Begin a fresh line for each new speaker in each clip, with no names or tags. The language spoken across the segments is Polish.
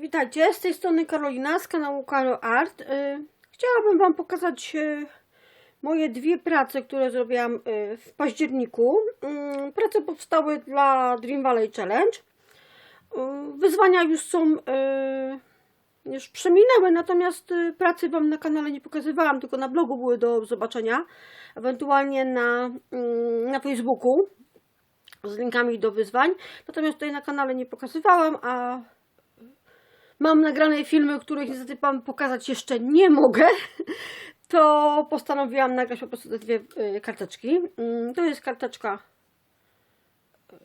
Witajcie, z tej strony Karolina z kanału Karo Art. Y, Chciałabym Wam pokazać y, moje dwie prace, które zrobiłam y, w październiku. Y, Prace powstały dla Dream Valley Challenge. Wyzwania już są, już przeminęły, natomiast pracy Wam na kanale nie pokazywałam, tylko na blogu były do zobaczenia, ewentualnie na, y, na Facebooku z linkami do wyzwań. Natomiast tutaj na kanale nie pokazywałam, a mam nagrane filmy, których niestety Wam pokazać jeszcze nie mogę, to postanowiłam nagrać po prostu te dwie y, karteczki. Mm, To jest karteczka y,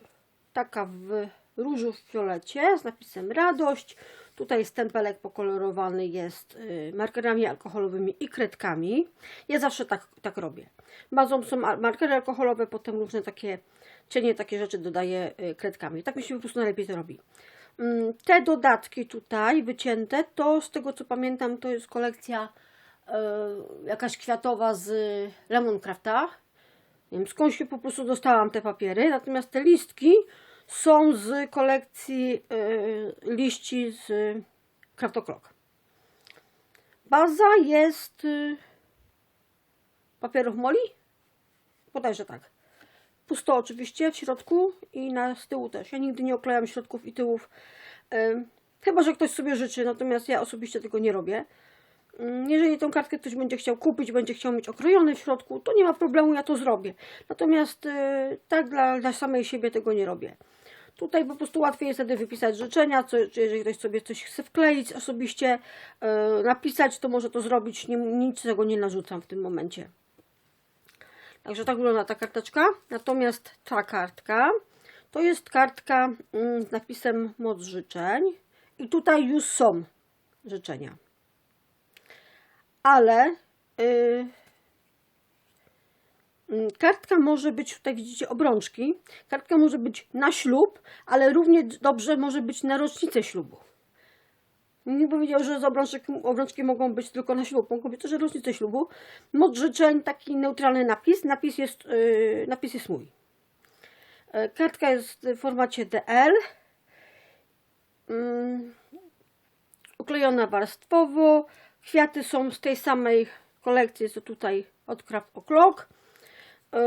taka w różu w fiolecie z napisem radość. Tutaj stempelek pokolorowany jest y, markerami alkoholowymi i kredkami. Ja zawsze tak, tak robię. Bazą są markery alkoholowe, potem różne takie cienie, takie rzeczy dodaję kredkami. Tak mi się po prostu najlepiej to robi. Mm, Te dodatki tutaj wycięte, to z tego co pamiętam, to jest kolekcja e, jakaś kwiatowa z Lemoncrafta. Nie wiem, skąd się po prostu dostałam te papiery. Natomiast te listki są z kolekcji e, liści z Craft O'Clock. Baza jest y, papierów moli? Bodajże tak. Pusto oczywiście w środku i na z tyłu też. Ja nigdy nie oklejam środków i tyłów. Chyba, że ktoś sobie życzy, natomiast ja osobiście tego nie robię. Ym, Jeżeli tą kartkę ktoś będzie chciał kupić, będzie chciał mieć okrojony w środku, to nie ma problemu, ja to zrobię. Natomiast y, tak dla, dla samej siebie tego nie robię. Tutaj po prostu łatwiej jest wtedy wypisać życzenia, co, jeżeli ktoś sobie coś chce wkleić osobiście, y, napisać, to może to zrobić, nie, nic tego nie narzucam w tym momencie. Także tak wygląda ta karteczka. Natomiast ta kartka to jest kartka mm, z napisem moc życzeń. I tutaj już są życzenia. Ale yy, kartka może być, tutaj widzicie obrączki. Kartka może być na ślub, ale równie dobrze może być na rocznicę ślubu. Nie powiedział, że z obrączek, obrączki mogą być tylko na ślub, mogą być też rocznice ślubu. Moc życzeń, taki neutralny napis. Napis jest, yy, napis jest mój. E, Kartka jest w formacie DL. Ym, uklejona warstwowo. Kwiaty są z tej samej kolekcji, co tutaj od Craft O'Clock. Yy,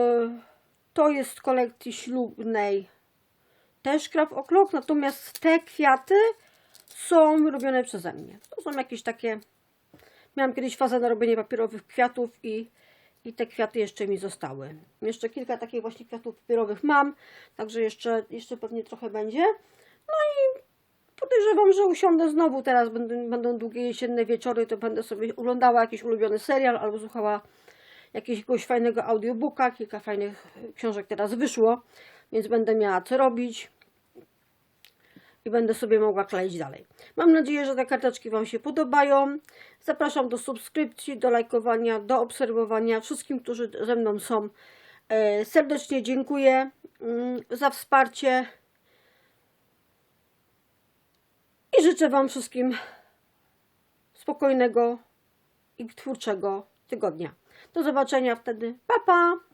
To jest z kolekcji ślubnej też Craft O'Clock, natomiast te kwiaty są robione przeze mnie. To są jakieś takie. Miałam kiedyś fazę na robienie papierowych kwiatów i, i te kwiaty jeszcze mi zostały. Jeszcze kilka takich właśnie kwiatów papierowych mam, także jeszcze, jeszcze pewnie trochę będzie. No i podejrzewam, że usiądę znowu teraz, będą, będą długie jesienne wieczory, to będę sobie oglądała jakiś ulubiony serial albo słuchała jakiegoś fajnego audiobooka. Kilka fajnych książek teraz wyszło, więc będę miała co robić i będę sobie mogła kleić dalej. Mam nadzieję, że te karteczki Wam się podobają. Zapraszam do subskrypcji, do lajkowania, do obserwowania. Wszystkim, którzy ze mną są, e, serdecznie dziękuję mm, za wsparcie i życzę Wam wszystkim spokojnego i twórczego tygodnia. Do zobaczenia wtedy. Pa, pa!